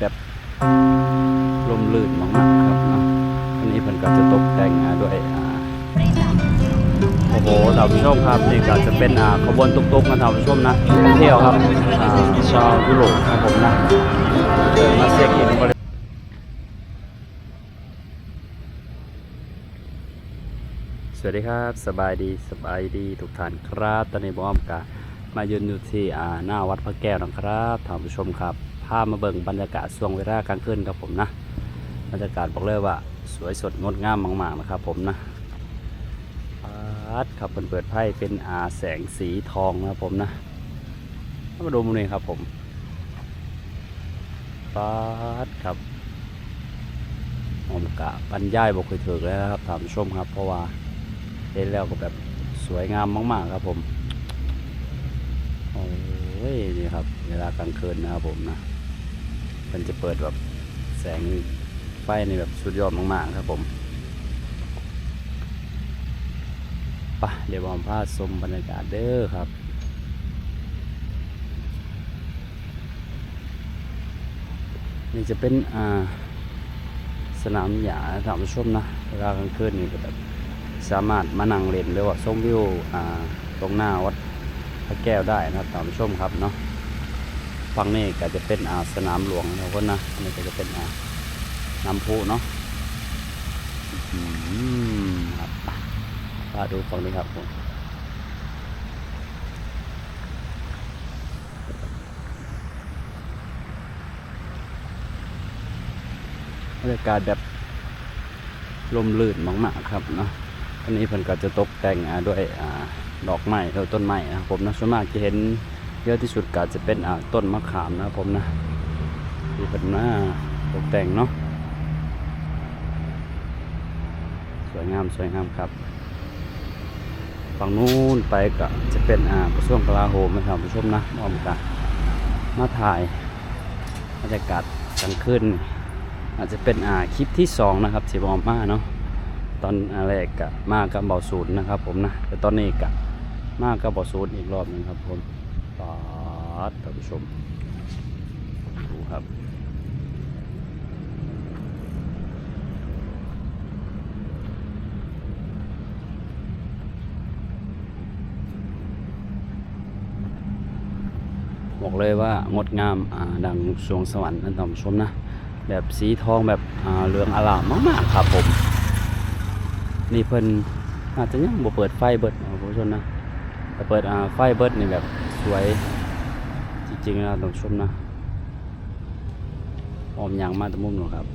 แบบลมลื่นมากๆครับเนาะอันนี้เพิ่นก็จะตกแต่งด้วยอ่าโอ้โหท่านผู้ชมครับนี่ก็จะเป็นอ่าขบวนตุกๆนะท่านผู้ชมนะเที่ยวครับอ่าชาวยุโรปครับผมนะเดินมาเช็คอินบริสวัสดีครับสบายดีสบายดีทุกท่านครับ ตอนนี้บอมกามายืนอยู่ที่อ่าหน้าวัดพระแก้วนะครับท่านผู้ชมครับ พามาเบิ่งบรรยากาศช่วงเวลากลางคืนครับผมนะ บรรยากาศบอกเลยว่าสวยสดงดงามมากๆนะครับผมนะปัดครับเปิดเปิดไพ่เป็นอาแสงสีทองนะครับผมนะมาดูมุมนี้ครับผมปัดครับผมกะบรรยายบอกเคยถึงแล้วนะครับท่านผู้ชมครับเพราะว่าเห็นแล้วก็แบบสวยงามมาก ๆ ครับผมโอ้ยนี่ครับเวลากลางคืนนะครับผมนะ มันจะเปิดแบบแสงไฟในแบบสุดยอดมากๆครับผมปะเดี๋ยวผมพาชมบรรยากาศเด้อครับนี่จะเป็นอ่าสนามหญ้าท่านผู้ชมนะเวลากลางคืนนี่ก็แบบสามารถมานั่งเล่นหรือว่าชมวิวอ่าตรงหน้าวัดพระแก้วได้นะครับท่านผู้ชมครับเนาะ ฝั่งนี้ก็จะเป็นอาสนามหลวงนะคนนะนี่ก็จะเป็นอาน้ำพุเนาะอืมครับพาดูฝั่งนี้ครับผมบรรยากาศแบบลมลื่นมากๆครับเนาะอันนี้เพิ่นก็จะตกแต่งด้วยอดอกไม้หรือต้นไม้นะครับผมนะส่วนมากจะเห็น เยอะที่สุดก็จะเป็นต้นมะขามนะผมนะที่เป็นหน้าตกแต่งเนาะสวยงามสวยงามครับฝั่งนู้นไปก็จะเป็นอ่ากระทรวงกลาโหมนะครับผู้ชมนะมอมกันมาถ่ายบรรยากาศกลางคืนนี่อาจจะเป็นอ่าคลิปที่สองนะครับที่บอมมาเนาะตอนแรกกะมากับเบาศูนย์นะครับผมนะแต่ตอนนี้กะมากับเบาศูนย์อีกรอบหนึงครับผม ดท่านผู้ชม ดูครับ บอกเลยว่างดงามดังสวงสวรรค์นะท่านผู้ชมนะ แบบสีทองแบบเหลืองอลามมาก ๆ ครับผม นี่เพิ่นอาจจะยังบ่เปิดไฟเบิดท่านผู้ชมนะแต่เปิดไฟเบิดนี่แบบสวย จริงนะท่านผู้ชมนะออมยางมาตะมุมหนูครับ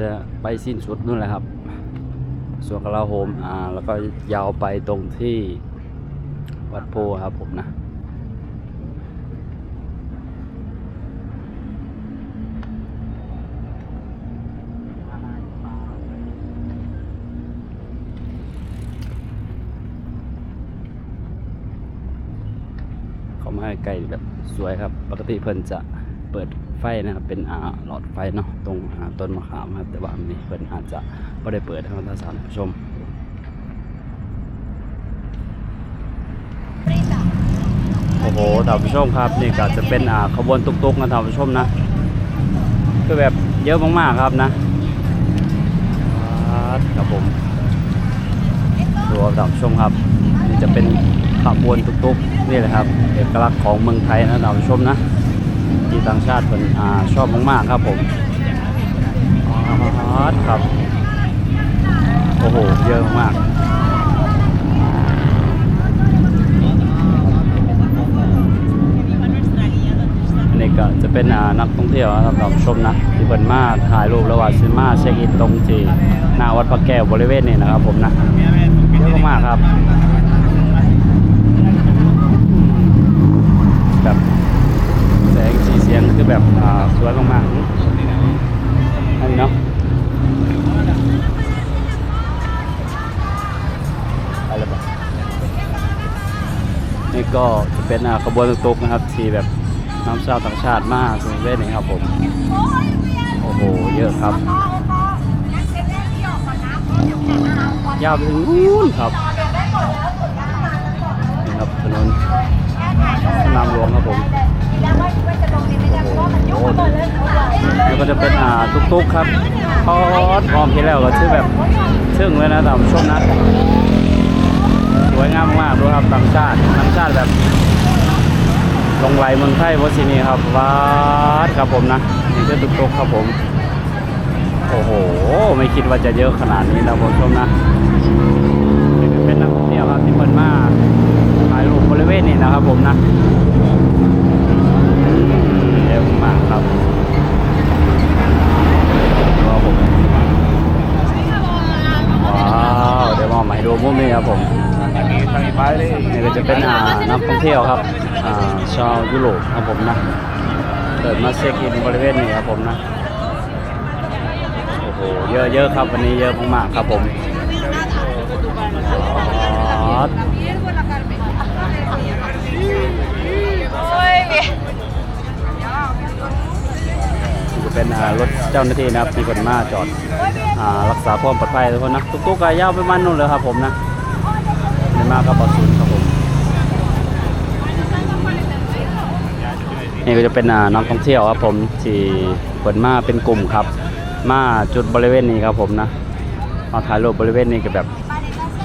จะไปสิ้นสุดนู่นแหละครับส่วนกลาโฮมอ่าแล้วก็ยาวไปตรงที่วัดโพครับผมนะ มาให้ใกล้แบบสวยครับ ปกติเพิ่นจะเปิดไฟนะครับ เป็นอ่าหลอดไฟเนาะตรงอ่าต้นมะขามครับ แต่ว่าอันนี้เพิ่นอาจจะไม่ได้เปิดให้ท่านผู้ชมโอ้โหท่านผู้ชมครับนี่ก็จะเป็นอ่าขบวนตุกๆนะท่านผู้ชมนะคือแบบเยอะมากๆครับนะครับผมดูครับท่านผู้ชมครับนี่จะเป็น ขบวนตุกๆนี่แหละครับ เอกลักษณ์ของเมืองไทยนะท่านผู้ชมนะที่ต่างชาติเป็นอชอบมากๆครับผมครับ โอ้โห เยอะมากอันนี้ก็จะเป็นนักท่องเที่ยวนะครับท่านผู้ชมนะที่เปิดมาถ่ายรูประหว่างซิมาเช็คอินตรงที่หน้าวัดพระแก้วบริเวณนี้นะครับผมนะเยอะมากๆครับแสง สียงคือแบบสวยมากๆอันนี้เนาะอะไรแบบนี่ก็จะเป็นขบวนตุกนะครับที่แบบน้ำชาวต่างชาติมากสวยเล่นนี่ครับผมโอ้โหเยอะครับยาวไปถึงนู้นครับนี่ครับถนนสนามหลวงครับผม แล้วก็จะเป็นอ่าตุ๊กๆครับพอดพร้อมที่แล้วก็ชื่อแบบซึ่งเลยนะท่านผู้ชมนะสวยงามมากดูครับต่างชาติต่างชาติแบบลงไหลเมืองไทยวชินีครับวาดครับผมนะนี่คือตุ๊กๆครับผมโอ้โห ไม่คิดว่าจะเยอะขนาดนี้นะคุณผู้ชมนะนี่เป็นนักท่องเที่ยวครับที่เปิดมาถ่ายรูปบริเวณนี้นะครับผมนะอืมเยอะมากครับว้าวผมว้าวเดี๋ยวมองมาให้ดูมุมนี้ครับผมนี่ก็ จะเป็นอ่านักท่องเที่ยวครับอ่าชาวยุโรปครับผมนะเปิดมาเช็คอินบริเวณนี้ครับผมนะโอ้โหเยอะเยอะครับวันนี้เยอะมากๆครับผมอ๋อจะเป็นอ่ารถเจ้าหน้าที่นะครับมีคนมาจอดอ่ารักษาความปลอดภัยทุกคนนะตุ๊กๆก็ยาวไปมันนู่นเลยครับผมนะไม่มากครับบอสูนครับผม นี่ก็จะเป็นนักท่องเที่ยวครับผมที่เปิดมาเป็นกลุ่มครับ มาจุดบริเวณนี้ครับผมนะมาถ่ายรูปบริเวณนี้ก็แบบ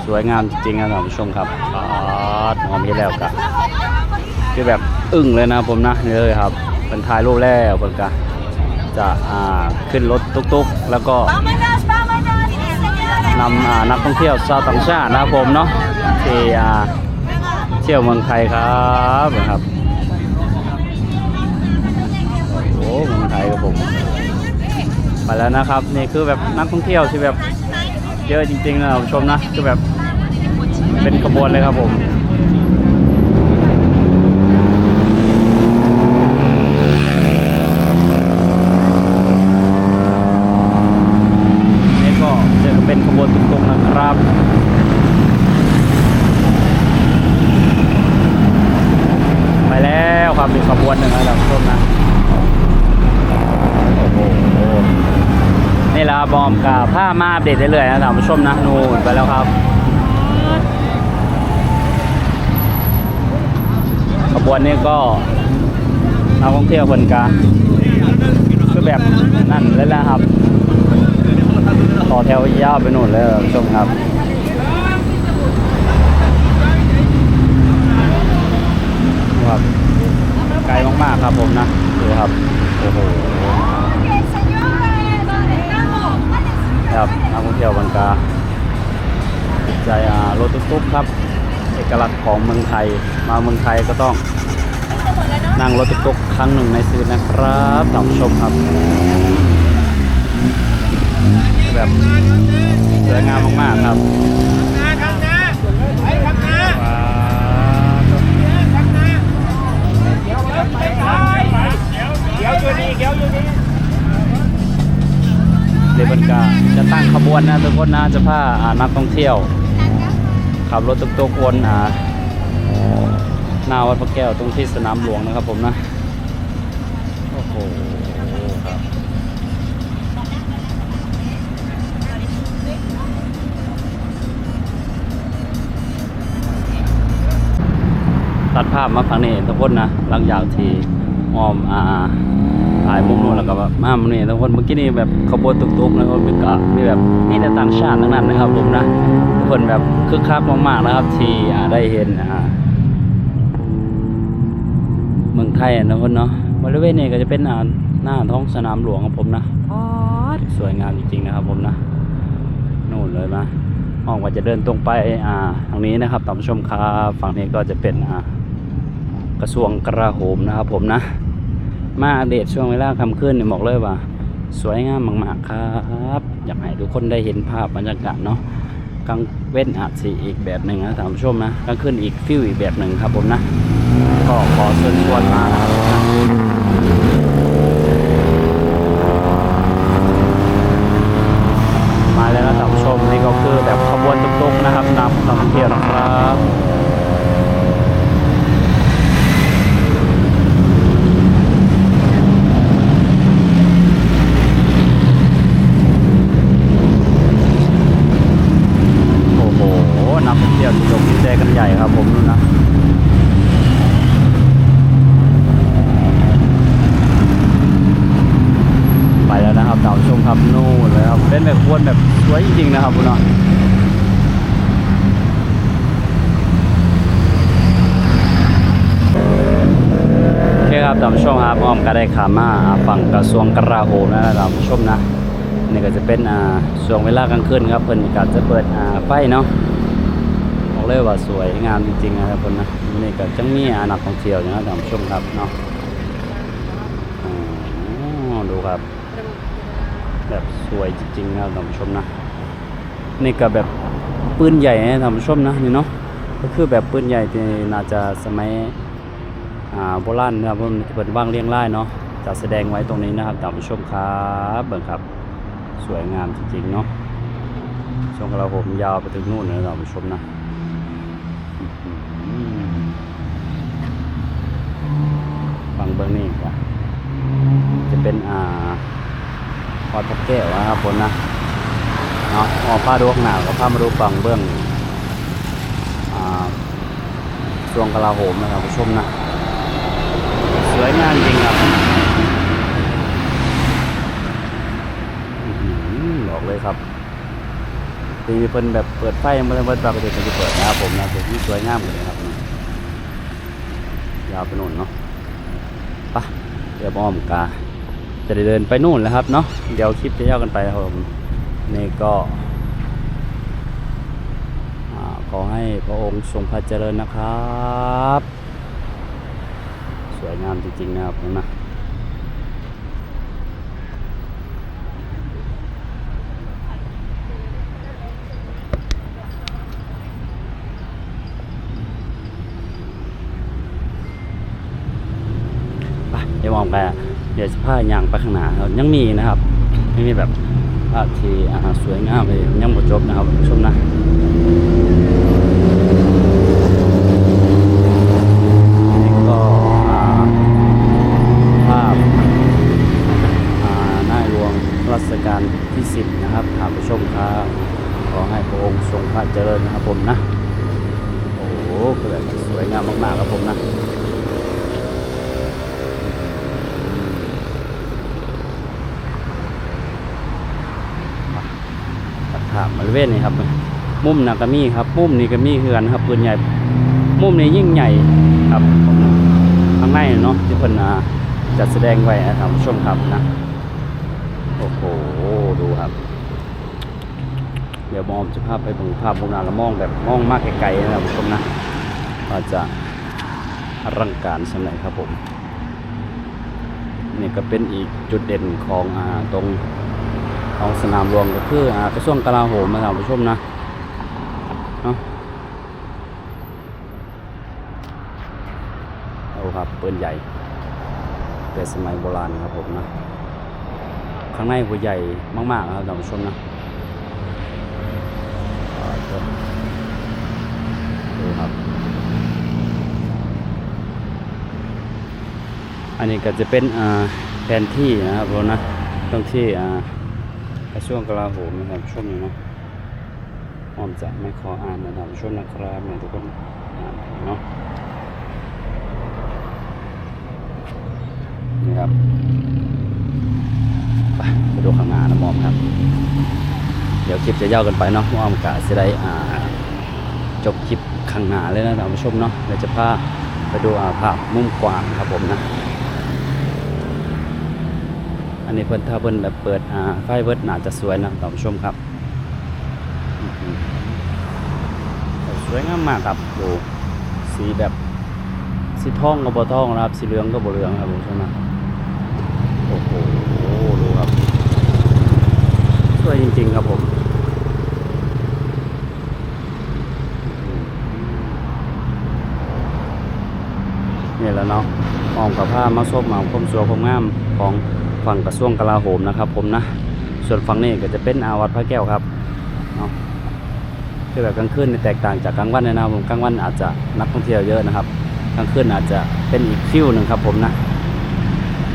สวยงามจริงๆนะท่านผู้ชมครับอ๋อมองเห็นแล้วก็คือแบบอึ้งเลยนะผมนะนี่เลยครับเป็นถ่ายรูปแล้วเพิ่นก็จะอ่าขึ้นรถตุ๊กๆ แล้วก็นำนักท่องเที่ยวชาวต่างชาตินะครับผมเนาะที่เที่ยวเมืองไทยครับนะครับ ไปแล้วนะครับนี่คือแบบนักท่องเที่ยวที่แบบเยอะจริงๆนะผู้ชมนะคือแบบเป็นขบวนเลยครับผมนี่ก็จะเป็นขบวนตุกๆนะครับ ไปแล้วครับมีขบวนหนึ่งแล้วคุณผู้ชมนะ โอ้โห นี่แหละครับบอ มกับผ้ามาอัปเดตเรื่อยๆนะท่านผู้ชมนะนู่นไปแล้วครับขบวนนี้ก็นักท่องเที่ยวคนกลางคือแบบนั่นเลยนะครับ ต่อแถวยาวไปนู่นเลยท่านผู้ชมครับครับไกลมากๆครับผมนะดูครับโอ้โห ครับนักท่องเที่ยวบางกาติดใจอารถตุ๊กๆครับ เอกลักษณ์ของเมืองไทย มาเมืองไทยก็ต้องนั่งรถตุ๊กๆครั้งหนึ่งในชีวิตนะครับท่านผู้ชมครับ แบบสวยงามมากๆครับเกี่ยว้าวเดบัน กาจะตั้งขบวนนะทุกคนนะจะพาานักท่องเที่ยว ขับรถตุ๊กๆวนอ่าหน้าวัดพระแก้วตรงที่สนามหลวงนะครับผมนะ โอ้โหครับตัดภาพมาฝั่งนี้ทุกคนนะหลังจากที่มอมอ่า ถ่ายมุมนู้นแล้วก็แบบมามุมนี้ทุกคนเมื่อกี้นี่แบบขบวนตุกๆนะครับมีกะมีแบบนี่แต่ต่างชาติทั้งนั้นนะครับผมนะทุกคนแบบคึกคักมากๆนะครับ ที่อ่าได้เห็นอ่าเมืองไทยอะนะคนเนาะบริเวณนี้ก็จะเป็นอ่าหน้าท้องสนามหลวงของผมนะออดสวยงามจริงๆนะครับผมนะนู่นเลยนะห้องว่าจะเดินตรงไปอ่าทางนี้นะครับท่านผู้ชมครับฝั่งนี้ก็จะเป็นอ่ากระทรวงกลาโหมนะครับผมนะ มาอัปเดตช่วงเวลาคำขึ้นเนี่ยบอกเลยว่า สวยงามมากๆครับ อยากให้ทุกคนได้เห็นภาพบรรยากาศเนาะกลางเว้นอาจสีอีกแบบหนึ่งนะท่านผู้ชมนะกลางคืนอีกฟิวอีกแบบหนึ่งครับผมนะ ก็ขอเชิญชวนมานะครับมาแล้วนะท่านผู้ชมนี่ก็คือแบบขบวนตุกๆนะครับนำนักท่องเที่ยวนะครับ ใหญ่ครับผมนู่นนะ ไปแล้วนะครับดาวชมครับนู่นเลยครับเป็นแบบควนแบบสวยจริงๆนะครับคุณเนาะ ครับท่านผู้ชมครับอ้อมก็ได้ขามาฝั่งกระทรวงกลาโหมนะครับท่านผู้ชมนะนี่ก็จะเป็นอ่าช่วงเวลากลางคืนครับเพิ่นก็จะเปิดอ่าไฟเนาะบอกเลยว่าสวยงามจริงๆนะครับเพิ่นนะนี่ก็จังมีอานักท่องเที่ยวอยู่นะท่านผู้ชมครับเนาะอ๋อดูครับ แบบสวยจริงๆนะครับท่านผู้ชมนะนี่ก็แบบปืนใหญ่นะท่านผู้ชมนะนี่เนาะก็คือแบบปืนใหญ่ที่น่าจะสมัย โบราณนะครับเพิ่นเปิดว่างเรียงไรายเนาะจะแสดงไว้ตรงนี้นะครับท่านผู้ชมครับเบิ่งครับ สวยงามจริงๆเนาะช่วงกระผมยาวไปถึงนู่นเลยท่านผู้ชมนะฟังเบิ่งนี่จ้ะจะเป็นอ่าพอดพกแก้วนะครับผมนะเนาะออกผ้าดูข้างหน้าก็ผ้ามาดูฟังเบื้องอ่าช่วงกลาโหมนะครับผู้ชมนะ วยงามจริงครับอือบอกเลยครับตีเพิ่นแบบเปิดไฟยังไม่ได้เปิดปกติเพิ่นจะเปิดนะครับผมนะเป็นที่สวยงามเลยครับยาวไปนู่นเนาะไปะเดี๋ยวบอมกา จะได้เดินไปนู่นแล้วครับเนาะเดี๋ยวคลิปจะยาวกันไปครับผมนี่ก็ขอให้พระองค์ทรงพระเจริญนะครับ วยงามจริงๆนะครับเห็นไหมไปเดี๋ยวมองไปเดี๋ยวจะพาย่างไปข้างหน้าครับยังมีนะครับยังมีแบบภาพที่อ่าสวยงามเลยยังหมดจบนะครับชมนะนี่ก็อ่าภาพอ่าหน้าหลวงรัชกาลที่สิบนะครับท่านผู้ชมครับขอให้พระองค์ทรงพระเจริญนะครับผมนะ โอ้โหคือแบบสวยงามมากๆครับผมนะ ตัดภาพบริเวณนี้ครับ มุมนาก็มีครับ มุมนี้ก็มีเฮือนครับปืนใหญ่ มุมนี้ยิ่งใหญ่ครับข้างในเนาะที่เพิ่นอ่าจัดแสดงไว้นะครับชมครับนะโอ้โหดูครับ เดี๋ยวมองจะภาพไปบงภาพมุมนั้นแล้วมองแบบมองมากไกลๆนะครับผู้ชมนะอาจจะอลังการสำหรับครับผมนี่ก็เป็นอีกจุดเด่นของอตรง ของสนามหลวงก็คือกระทรวงกลาโหมนะครับผู้ชมนะเนาะเอาครับปืนใหญ่แต่สมัยโบราณครับผมนะข้างในหัวใหญ่มากๆนะครับท่านผู้ชมนะดูครับ อันนี้ก็จะเป็นแผนที่นะครับผมนะตรงที่อ่า กระทรวงกลาโหมนะครับช่วงนี้เนาะออมจะไม่ขออ่านนะครับช่วงนะครับเนี่ยทุกคนอ่านเนาะนี่ครับไปไปดูข้างหน้านะมอมครับ เดี๋ยวคลิปจะยาวกันไปเนาะมอมกะจะได้อ่าจบคลิปข้างหน้าเลยนะท่านผู้ชมเนาะเดี๋ยวจะพาไปดูอ่าภาพมุมกว้างครับผมนะ อันนี้เพิ่นถ้าเพิ่นแบบเปิดอ่าไฟเบิดน่าจะสวยนะท่านผู้ชมครับ สวยงามมากครับดูสีแบบสีทองก็บ่ทองนะครับ สีเหลืองก็บ่เหลืองครับผมใช่ไหมโอ้โหดูครับ สวยจริง ๆ ครับผมนี่แหละเนาะมองกับผ้ามาซบมาคมสวยคมงามของ ฝั่งกระทรวงกลาโหมนะครับ ผมนะส่วนฝั่งนี้ก็จะเป็นอาวัดพระแก้วครับเนาะคือแบบกลางคืนแตกต่างจากกลางวันนะผมกลางวันอาจจะนักท่องเที่ยวเยอะนะครับกลางคืนอาจจะเป็นอีกฟิวหนึ่งครับ ผมนะ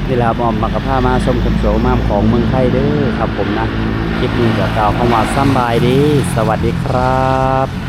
นี่แหละครับอมมักกะผ้ามาชมคมสวยงามของเมืองไทยเด้อครับ ผมนะคลิปนี้ก็กล่าวคำว่าสบายดี สวัสดีครับ